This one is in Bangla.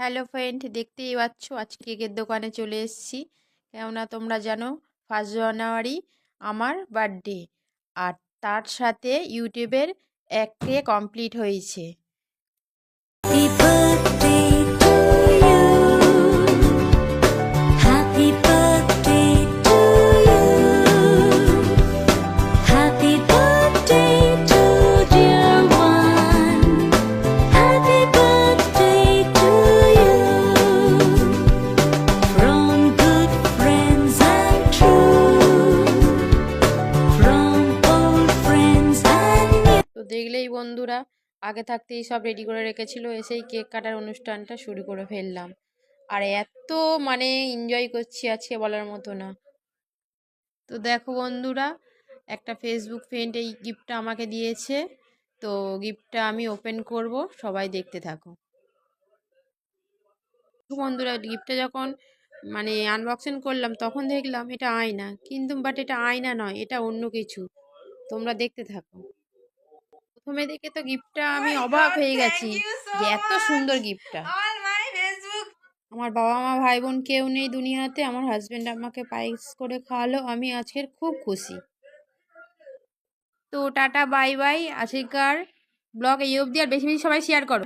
হ্যালো ফ্রেন্ড দেখতেই পাচ্ছ, আজকে কেকের দোকানে চলে এসেছি। কেননা তোমরা জানো ফার্স্ট জানুয়ারি আমার বার্থডে আর তার সাথে ইউটিউবের এক কমপ্লিট হয়েছে। বন্ধুরা আগে থাকতেই সব রেডি করে রেখেছিল, এসেই কেক কাটার অনুষ্ঠানটা শুরু করে ফেললাম। আর এত মানে এনজয় করছি আজকে বলার মতো না। তো দেখো বন্ধুরা, একটা ফেসবুক ফ্রেন্ড এই গিফটটা আমাকে দিয়েছে। তো গিফটটা আমি ওপেন করব, সবাই দেখতে থাকো। বন্ধুরা গিফটটা যখন মানে আনবক্সিং করলাম, তখন দেখলাম এটা আয়না। কিন্তু বাট এটা আয়না নয়, এটা অন্য কিছু। তোমরা দেখতে থাকো। প্রথমে দেখে তো গিফটটা আমি অবাক হয়ে গেছি যে এত সুন্দর গিফটটা। আমার বাবা মা ভাই বোন কেউ নেই দুনিয়াতে আমার হাজব্যান্ড আমাকে পায়েস করে খাওয়ালো আমি আজকের খুব খুশি। তো টাটা বাই বাই আজকের ব্লগ এই অবধি আর বেশি বেশি সবাই শেয়ার করো।